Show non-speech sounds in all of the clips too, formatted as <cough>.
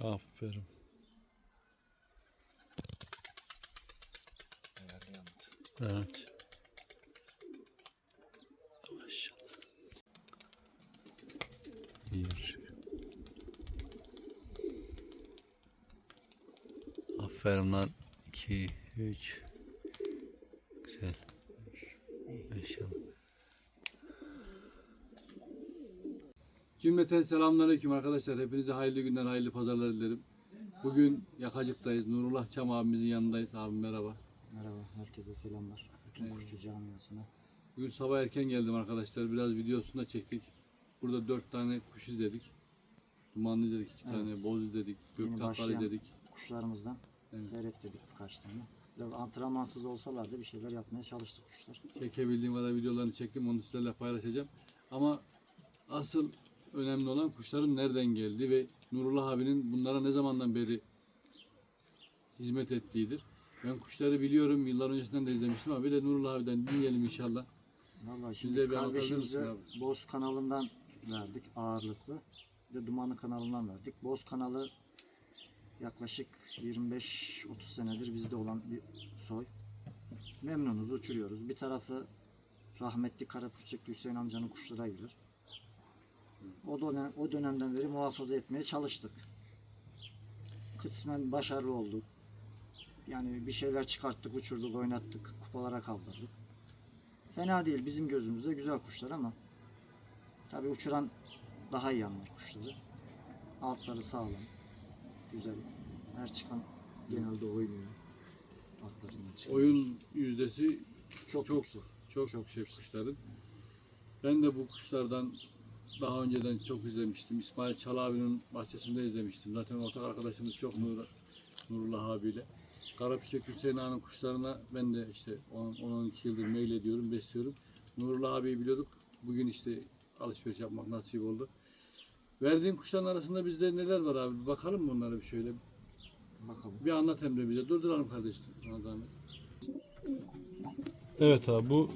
Aferin. Evet. Maşallah. Bir. Aferin lan. İki, üç. Güzel. Maşallah. Cümleten selamünaleyküm arkadaşlar. Hepinize hayırlı günler, hayırlı pazarlar dilerim. Bugün Yakacık'tayız. Nurullah Çam abimizin yanındayız. Abim merhaba. Merhaba, herkese selamlar. Bütün kuşçu camiasına. Bugün sabah erken geldim arkadaşlar. Biraz videosunu da çektik. Burada dört tane kuş izledik. Dumanlı dedik iki tane, boz göktaklar başlayan izledik. kuşlarımızdan Evet. seyrettirdik birkaç tane. Biraz antrenmansız olsalar da bir şeyler yapmaya çalıştı kuşlar. Çekebildiğim kadar videolarını çektim. Onu sizlerle paylaşacağım. Ama asıl önemli olan kuşların nereden geldiği ve Nurullah abinin bunlara ne zamandan beri hizmet ettiğidir. Ben kuşları biliyorum. Yıllar öncesinden de izlemiştim ama bir de Nurullah abiden dinleyelim inşallah. Vallahi Siz şimdi kardeşimize Boz kanalından verdik ağırlıklı. Bir de Dumanlı kanalından verdik. Boz kanalı yaklaşık 25-30 senedir bizde olan bir soy. Memnunuz, uçuruyoruz. Bir tarafı rahmetli Karapürçekli Hüseyin amcanın kuşlara gelir. O dönem o dönemden beri muhafaza etmeye çalıştık. Kısmen başarılı olduk. Yani bir şeyler çıkarttık, uçurduk, oynattık, kupalara kaldırdık. Fena değil bizim gözümüzde güzel kuşlar ama tabii uçuran daha iyi anlar kuşları. Altları sağlam, güzel. Her çıkan genelde oynuyor. Altlarından çıkan. Oyun yüzdesi çok çok yüksek. çok çok şey kuşların. Ben de bu kuşlardan daha önceden çok izlemiştim. İsmail Çal abinin bahçesinde izlemiştim. Zaten ortak arkadaşımız çok Nur, Nurullah abiyle. Karapişek Hüseyin Ağa'nın kuşlarına ben de işte 10-12 yıldır mail ediyorum, besliyorum. Nurullah abiyi biliyorduk. Bugün işte alışveriş yapmak nasip oldu. Verdiğin kuşların arasında bizde neler var abi? Bir bakalım mı onlara bir şöyle. Bakalım. Bir anlat Emre bize. Durduralım kardeşim. Evet abi bu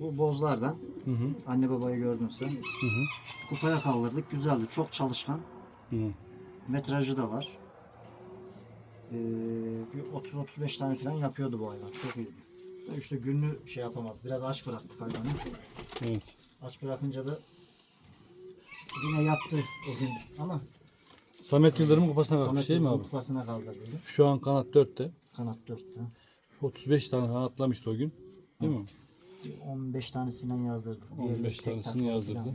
Bu bozlardan hı hı, anne babayı gördün sen. hı hı. Kupaya kaldırdık. Güzeldi. Çok çalışkan. hı. Metrajı da var. Ee, bir 30-35 tane falan yapıyordu bu hayvan. Çok iyiydi. Da İşte günlü şey yapamadık. Biraz aç bıraktık hayvanı. Evet. Aç bırakınca da yine yaptı o gün. Ama Samet Yıldırım'ın kupasına bak. Samet Şey mi Yıldırım abi? kupasına kaldırdı. Şu an kanat 4'te. Kanat 4'te. 35 tane kanatlamıştı o gün. Değil mi? Bir 15 tanesi falan yazdırdı. 15 tek tanesini yazdırdı.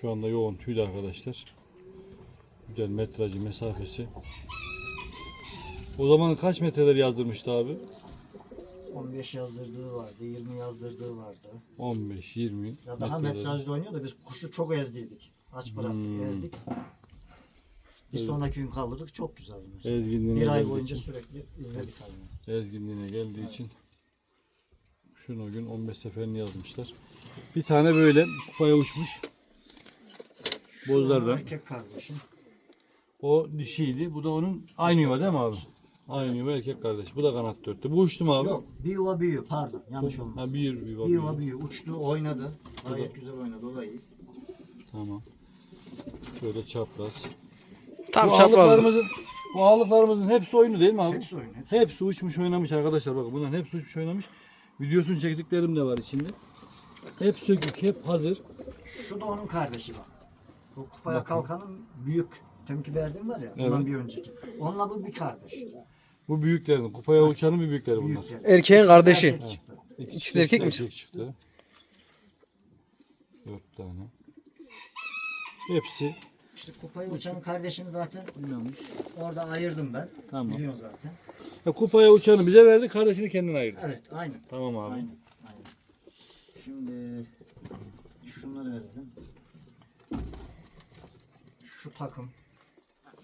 Şu anda yoğun tüylü arkadaşlar. Güzel metrajı, mesafesi. O zaman kaç metreler yazdırmıştı abi? 15 yazdırdığı vardı, 20 yazdırdığı vardı. 15, 20 Ya daha metreler. metrajlı oynuyor da biz kuşu çok ezdiydik. Aç bıraktık, Hmm. ezdik. Bir Evet. sonraki gün kaldırdık çok güzeldi mesela. Ezginliğine Bir ay geldiği boyunca için, sürekli izledik hayvanı. ezginliğine geldiği için şunu o gün 15 seferini yazmışlar. Bir tane böyle kupaya uçmuş. Bozlardan. Erkek kardeşim. O dişiydi. Bu da onun aynı yuva değil mi abi? Aynı yuva erkek kardeş. Bu da kanat dörttü. Bu uçtu mu abi? Yok bir yuva büyüyor pardon yanlış Ha olmasın. bir yuva bir büyüyor. yuva büyüyor. Uçtu oynadı. Gayet güzel oynadı o da iyi. Tamam. Şöyle çapraz. Tam bu ağırlıklarımızın, bu ağırlıklarımızın hepsi oyunu değil mi abi? Hepsi oyun. Hepsi. Hepsi uçmuş oynamış arkadaşlar bakın bunların hepsi uçmuş oynamış. Videosunu çektiklerim de var içinde. Hep sökük, hep hazır. Şu da onun kardeşi bak. Bu kupaya kalkanın büyük temki verdiğim var ya. Evet. Ondan bir önceki. Onunla bu bir kardeş. Bu büyüklerin, kupaya uçanın bir büyükleri bunlar. Büyükler. Erkeğin İkisi kardeşi. erkek çıktı. İkisi de erkek mi? Erkek çıktı. Dört tane. Hepsi İşte kupayı uçanın kardeşini zaten orada ayırdım ben. Tamam. Biliyorsun zaten. Ya kupaya uçanı bize verdi, kardeşini kendine ayırdı. Evet aynı. Tamam abi. Aynen. Aynen. Şimdi şunları verelim. Şu takım.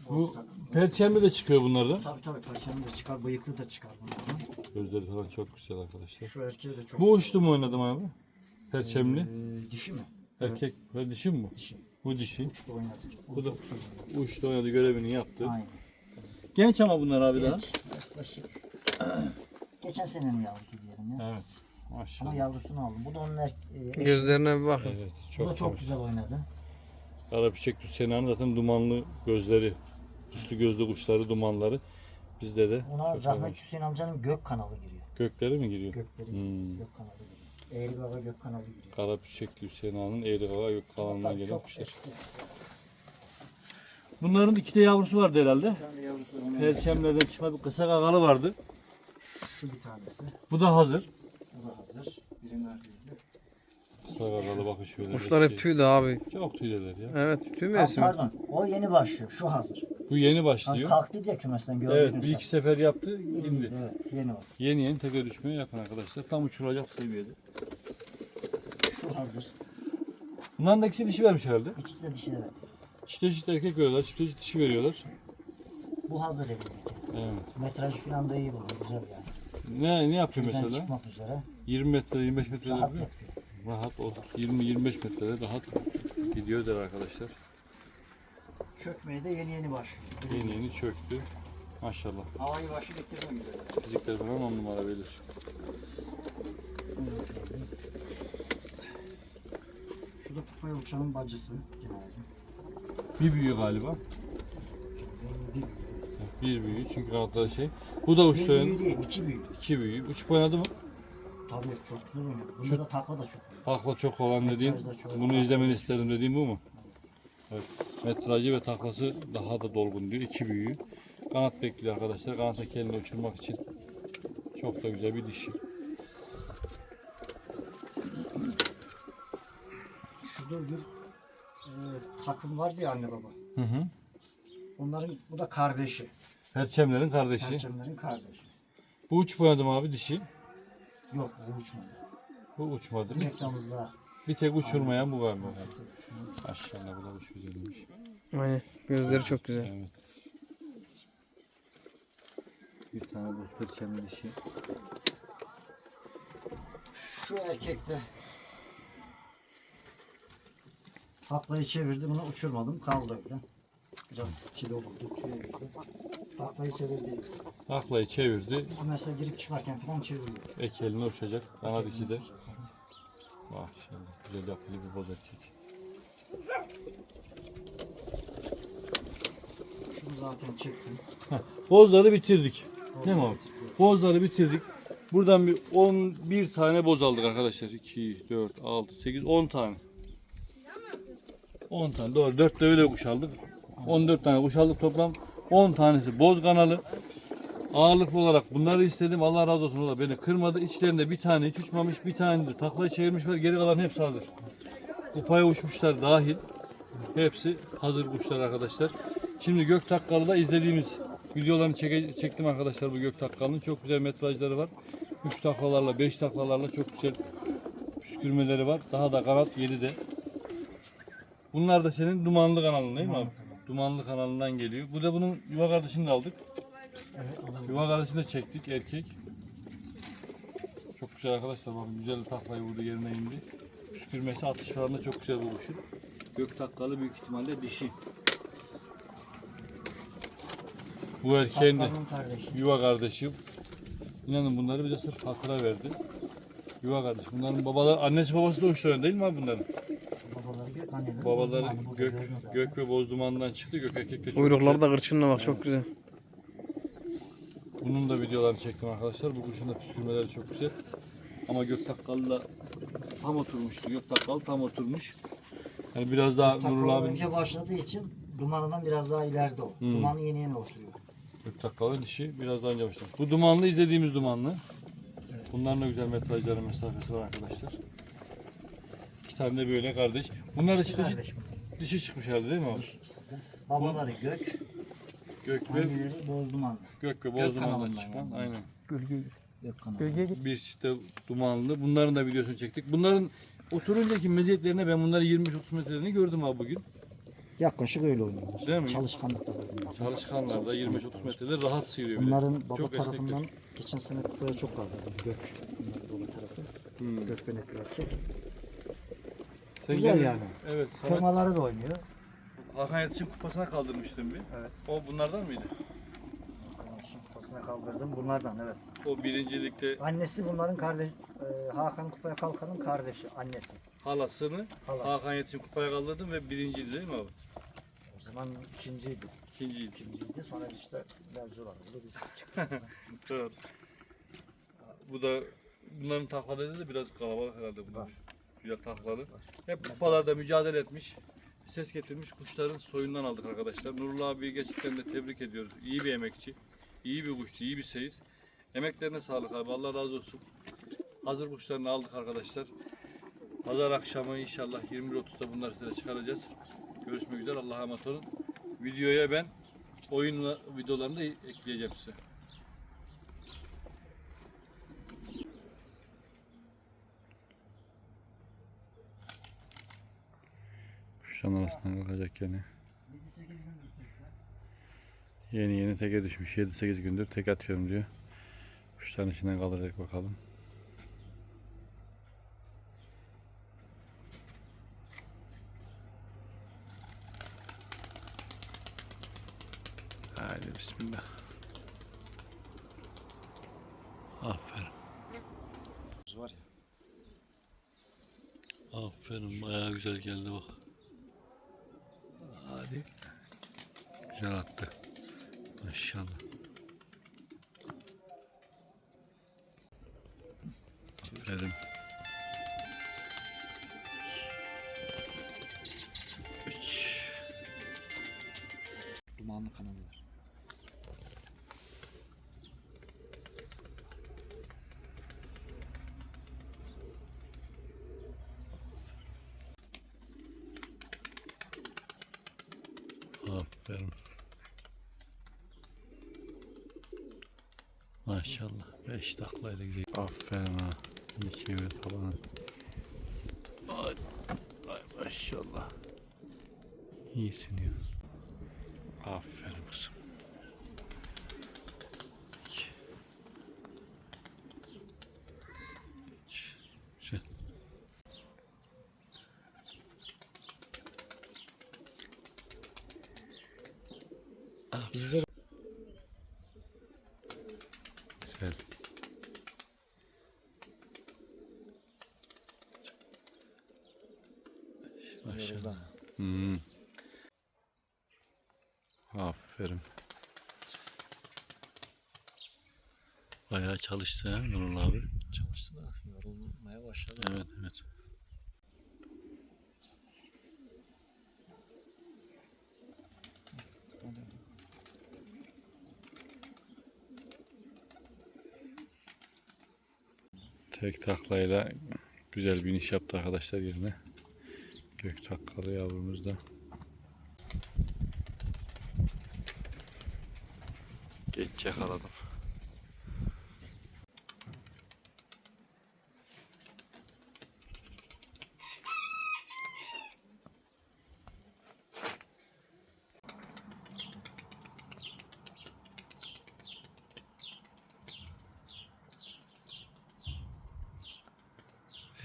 Boz Bu takım. perçemli de çıkıyor bunlardan. Tabii tabii parçanı da çıkar, bıyıklı da çıkar bunlardan. Gözleri falan çok güzel arkadaşlar. Şu erkeği de çok Bu uçtu mu oynadım abi? Perçemli. Ee, dişi mi? Erkek ve dişi mi bu? Dişi. Bu dişi. Uçtu oynadı. Bu da çok uçtu oynadı görevini yaptı. Aynen. Genç ama bunlar abi daha. Genç, yaklaşık. <clears throat> Geçen senenin yavrusu diyelim ya. Evet. Ama Maşallah. yavrusunu aldım. Bu da onun er, e. Gözlerine bir bak. Evet. Bu da Çok çok çok güzel oynadı. Arap Çiçek Hüseyin'in zaten dumanlı gözleri. Üstü gözlü kuşları, dumanları. Bizde de Ona çok rahmetli var. Hüseyin amcanın gök kanalı giriyor. Gökleri mi giriyor? Gökleri Hmm. gök kanalı giriyor. Eğri baba gök kanalı giriyor. Kara Püçekli Hüseyin Ağa'nın Eğri Hava Gök Tabii gelen çok kuşlar. eski. Bunların iki de yavrusu vardı herhalde. Bir tane yavrusu onun Perçemlerden çıkma bir kısa gagalı vardı. Şu bir tanesi. Bu da hazır. Bu da hazır. Biri neredeydi? Kısa gagalı bakın şöyle. Kuşlar hep tüylü abi. Çok tüyleler ya. Evet tüy Ha, mevsimi. pardon. O yeni başlıyor. Şu hazır. Bu yeni Ha, başlıyor. kalktı diye kümesten gördüm. Evet bir iki sefer yaptı indi. Evet yeni o. Yeni yeni tekrar düşmeye yakın arkadaşlar. Tam uçurulacak seviyede. Şu hazır. Bunların da ikisi dişi vermiş herhalde. İkisi de dişi evet. Çifte çift erkek veriyorlar, çifte çift dişi veriyorlar. Bu hazır evindeki. Evet. Metraj falan da iyi bunun. Güzel yani. Ne ne yapıyor Birden mesela? çıkmak üzere. 20 metre, 25 metrede Rahat rahat, yapıyor. O 20-25 metrede rahat gidiyor der arkadaşlar. Çökmeye de yeni yeni başlıyor. Yeni yeni çöktü. Maşallah. Havayı başı getirmek üzere. Fizikler falan on numara verir. Şu da kupaya uçanın bacısı. Bir büyüğü galiba. Bir, Bir büyüğü çünkü kanatları şey. Bu da bir uçtu. büyüğü değil, iki büyük. İki büyüğü. Uçup oynadı mı? Tabii çok güzel oynuyor. Bunda Şu- da takla da çok. Takla çok olan dediğin, çok. bunu izlemeni istedim dediğin bu mu? Evet. Metrajı ve taklası daha da dolgun diyor. İki büyüğü. Kanat bekliyor arkadaşlar. Kanat tekelini uçurmak için. Çok da güzel bir dişi. Şurada bir e, takım vardı ya anne baba. Hı hı. Onların bu da kardeşi. Perçemlerin kardeşi. Perçemlerin kardeşi. Bu uçup oynadı mı abi dişi? Yok bu uçmadı. Bu uçmadı mı? Reklamımızda. Bir tek uçurmayan bu galiba. Maşallah bu da kuş güzelmiş. Aynen. Gözleri çok güzel. Evet. Bir tane bu perçemli dişi. Şu erkekte Taklayı çevirdi bunu uçurmadım kaldı öyle. Biraz kilolu tüye girdi. Taklayı çevirdi. Taklayı çevirdi. Mesela girip çıkarken falan çeviriyor. Ek eline uçacak. Kanat iki de. Maşallah. Güzel yapılı bir boz erkek. Şunu zaten çektim. Bozları bitirdik. Değil mi abi? Bozları bitirdik. Buradan bir 11 tane boz aldık arkadaşlar. 2, 4, 6, 8, 10 tane. 10 tane doğru. 4 de öyle kuş aldık. 14 tane kuş aldık toplam. 10 tanesi boz kanalı. Ağırlıklı olarak bunları istedim. Allah razı olsun. O da beni kırmadı. İçlerinde bir tane hiç uçmamış. Bir tane de taklayı çevirmiş var. Geri kalan hepsi hazır. Kupaya uçmuşlar dahil. Hepsi hazır kuşlar arkadaşlar. Şimdi Gök Takkalı'da izlediğimiz videolarını çeke- çektim arkadaşlar bu Gök Takkalı'nın. Çok güzel metrajları var. 3 taklalarla 5 taklalarla çok güzel püskürmeleri var. Daha da kanat yedi de. Bunlar da senin dumanlı kanalın değil mi abi? Dumanlı kanalından geliyor. Bu da bunun yuva kardeşini de aldık. Evet Yuva kardeşini de çektik erkek. Çok güzel arkadaşlar bakın güzel taklayı vurdu yerine indi. Püskürmesi atış falan da çok güzel kuşu. Gök takkalı büyük ihtimalle dişi. Bu erkeğin de kardeşi. yuva kardeşi. İnanın bunları bize sırf hatıra verdi. Yuva kardeş. Bunların babalar, annesi babası da uçtu değil mi abi bunların? Babaları gök gök, ve boz dumanından çıktı. Gök erkek de çok Uyrukları güzel. da kırçınla bak çok güzel. Bunun da videolarını çektim arkadaşlar. Bu kuşun da püskürmeleri çok güzel. Ama gök takkalı da tam oturmuştu. Gök takkalı tam oturmuş. Yani biraz daha Nurul abi önce başladığı için dumanından biraz daha ileride o. Hmm. Dumanı yeni yeni oturuyor. gök takkalı dişi biraz daha önce başlamış. Bu dumanlı izlediğimiz dumanlı. Bunların da güzel metrajları mesafesi var arkadaşlar. Tane de böyle kardeş. Bunlar da İkisi çift kardeş mi? dişi çıkmış herhalde değil mi abi? Babaları gök, Gök ve anneleri boz dumanlı. gök ve boz kanalından çıkan. yani. Aynen. Gölge, Gök kanalı. gölgeye git. Bir çift de dumanlı. Bunların da videosunu çektik. Bunların oturuncaki meziyetlerine ben bunları 25-30 metrelerini gördüm abi bugün. Yaklaşık öyle oynuyorlar. Değil mi? Çalışkanlıkta da bunlar. Çalışkanlar da 25-30 metrede rahat sıyırıyor. bile. Bunların baba Çok esnektir. tarafından geçen sene kupaya çok vardı. Gök. Bunların baba tarafı. Hmm. Gök benekli erkek. Sen Güzel yani. Evet. Samet Kırmaları da oynuyor. Hakan Yetiş'in kupasına kaldırmıştım bir. Evet. O bunlardan mıydı? Kupasına kaldırdım. Bunlardan evet. O birincilikte Annesi bunların kardeş. e, Hakan kupaya kalkanın kardeşi. Annesi. halasını Hala. Hakan Yetiş'in kupaya kaldırdım ve birinciydi değil mi abi? O zaman ikinciydi. İkinciydi. İkinciydi. Sonra işte mevzular oldu. Biz <laughs> çıktık. Evet. Bu da bunların taklaları da biraz kalabalık herhalde bunlar. Var. Güzel taklalı. Var. Hep kupalarda mücadele etmiş. Ses getirmiş kuşların soyundan aldık arkadaşlar. Nurullah abi gerçekten de tebrik ediyoruz. İyi bir emekçi. iyi bir kuşçu, iyi bir seyis. Emeklerine sağlık abi. Allah razı olsun. Hazır kuşlarını aldık arkadaşlar. Pazar akşamı inşallah 21.30'da bunları size çıkaracağız. Görüşmek üzere. Allah'a emanet olun. Videoya ben oyun videolarını da ekleyeceğim size. Kuşların arasından kalkacak yani. 7-8 gündür tekrar. Yeni yeni teke düşmüş. 7-8 gündür tek atıyorum diyor. Kuşların içinden kaldıracak bakalım. Haydi bismillah. Aferin. Var ya. Aferin bayağı güzel geldi bak. Güzel attı. Maşallah. Aferin. Üç. Dumanlı kanalı var. Aferin. Maşallah. Beş taklayla gidiyor. Aferin ha. Bir çevir tabanı. Ay, ay maşallah. İyi sünüyor. Aferin kızım. İki. Üç. Güzel. Bizler Güzel. Maşallah. yoruldu. Hmm. Aferin. Bayağı çalıştı ha Nurullah abi. Çalıştı da yorulmaya başladı. Evet evet. Tek taklayla güzel bir iniş yaptı arkadaşlar yerine. Gök takkalı yavrumuz da. Geç yakaladım.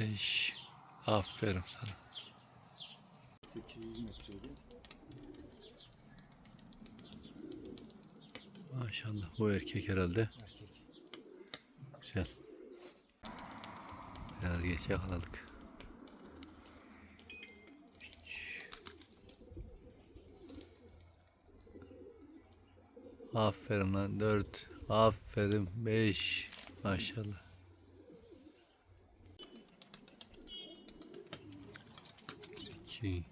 Eş. Aferin sana. 800 metreydi. Maşallah bu erkek herhalde. Erkek. Güzel. Biraz geç yakaladık. Aferin lan 4. Aferin 5. Maşallah. İki.